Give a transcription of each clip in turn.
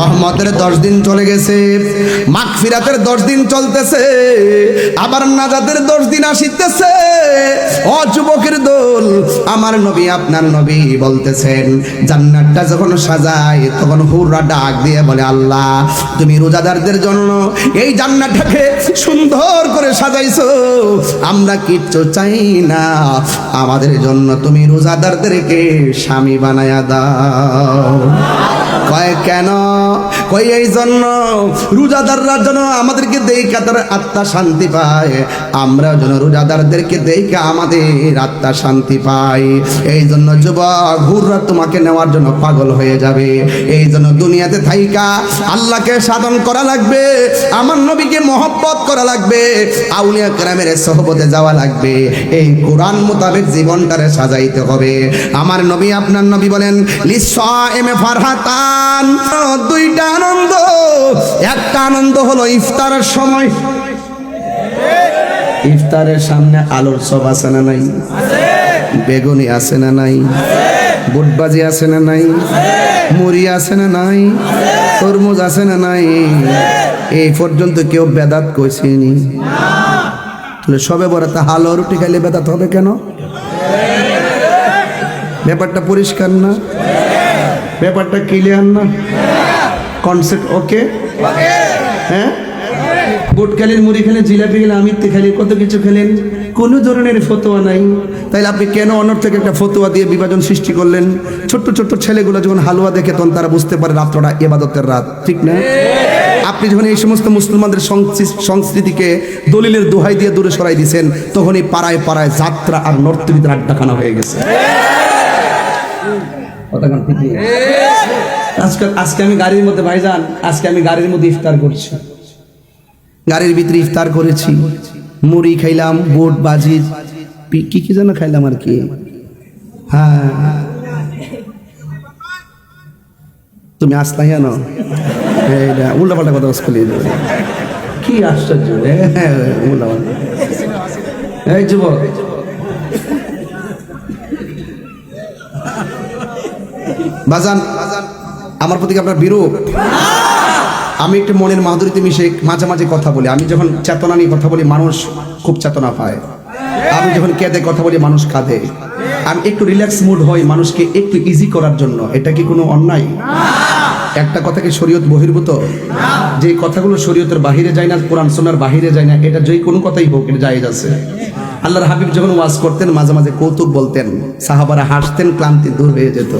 রহমতের দশ দিন চলে গেছে, মাগফিরাতের দশ দিন চলতেছে, আবার নাজাদের দশ দিন আসিতেছে। ও যুবকের দোল, আমার নবী আপনার নবী বলতেছেন, জান্নাতটা যখন সাজায়, তখন হুররা ডাক দিয়ে বলে, আল্লাহ, তুমি রোজাদারদের জন্য এই জান্নাতটাকে সুন্দর করে সাজাইছো। আমরা কিচ্ছু চাই না, আমাদের জন্য তুমি রোজাদারদেরকে স্বামী বানায়া দাও। কয় কেন? কই এই জন্য? রোজাদাররা যেন আমাদেরকে দেখা তার আত্মা শান্তি পায়। আমরা যেন রোজাদারদেরকে দেখা আমাদের আত্মা শান্তি পাই। এই জন্য যুবক, হুররা তোমাকে নেওয়ার জন্য পাগল হয়ে যাবে। এই জন্য দুনিয়াতে থাইকা আল্লাহকে সাধন করা লাগবে, আমার নবীকে মহব্বত করা লাগবে, আউলিয়া কেরামের সহবতে যাওয়া লাগবে। এই কোরআন মোতাবেক জীবনটারে সাজাইতে হবে। আমার নবী, আপনার নবী বলেন লিসা এমে ফারহাতান, দুইটা আনন্দ। একটা আনন্দ হলো ইফতারের সময়। ইফতারের সামনে আলোর সব আছে না নাই? বেগুনি আছে না নাই? বুটবাজি আছে না নাই? মুড়ি আছে না নাই? তরমুজ আছে না নাই? এই পর্যন্ত কেউ বেদাত কইছিনি। তাহলে সবে বড়াতে হালো রুটি খাইলে বেদাত হবে কেন? ব্যাপারটা পরিষ্কার না? ব্যাপারটা ক্লিয়ার না? কনসেপ্ট ওকে হ্যাঁ? বুট খেলেন, মুড়ি খেলেন, জিলাপি খেলেন, আমিত্তি খেলেন, কত কিছু খেলেন, কোনো ধরনের ফতোয়া নাই। তাইলে আপনি কেন অনর থেকে একটা ফতোয়া দিয়ে বিভাজন সৃষ্টি করলেন? ছোট্ট ছোট্ট ছেলেগুলো যখন হালুয়া দেখে তখন তারা বুঝতে পারে রাত্রটা এবাদতের রাত, ঠিক না? আপনি যখন এই সমস্ত মুসলমানদের সংসৃ- সংস্কৃতিকে দলিলের দোহাই দিয়ে দূরে সরাই দিয়েছেন তখনই পাড়ায় পাড়ায় যাত্রা আর নর্তকীদের আড্ডাখানা হয়ে গেছে। নেই। আজকে আজকে আমি গাড়ির মধ্যে ভাইজান আজকে আমি গাড়ির মধ্যে ইফতার করছি। গাড়ির ভিতরে ইফতার করেছি। মুড়ি খাইলাম বুট বাজি কি কি যেন খাইলাম আর কি? হ্যাঁ। তুমি আসলাই জানো উল্টা পাল্টা কথা খুলিয়ে দেবে। কি আশ্চর্য উল্টা পাল্টা এই যুবক। বাজান আমার প্রতি আপনার বিরূপ? আমি একটু মনের মাধুরীতে মিশে মাঝে মাঝে কথা বলি। আমি যখন চেতনা নিয়ে কথা বলি, মানুষ খুব চেতনা পায়। আমি যখন কেঁদে কথা বলি, মানুষ কাঁদে। আমি একটু রিল্যাক্স মুড হই, মানুষকে একটু ইজি করার জন্য। এটা কি কোনো অন্যায়? একটা কথা কি শরীয়ত বহির্ভূত? যে কথাগুলো শরীয়তের বাহিরে যায় না, কোরআন সোনার বাহিরে যায় না, এটা যে কোনো কথাই হোক, এটা জায়েজ আছে। আল্লাহর হাবিব যখন ওয়াজ করতেন, মাঝে মাঝে কৌতুক বলতেন। সাহাবারা হাসতেন, ক্লান্তি দূর হয়ে যেত।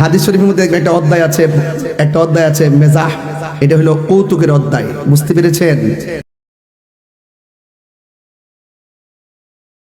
হাদিস শরীফের মধ্যে একটা অধ্যায় আছে, একটা অধ্যায় আছে, মেজাহ। এটা হলো কৌতুকের অধ্যায়। বুঝতে পেরেছেন?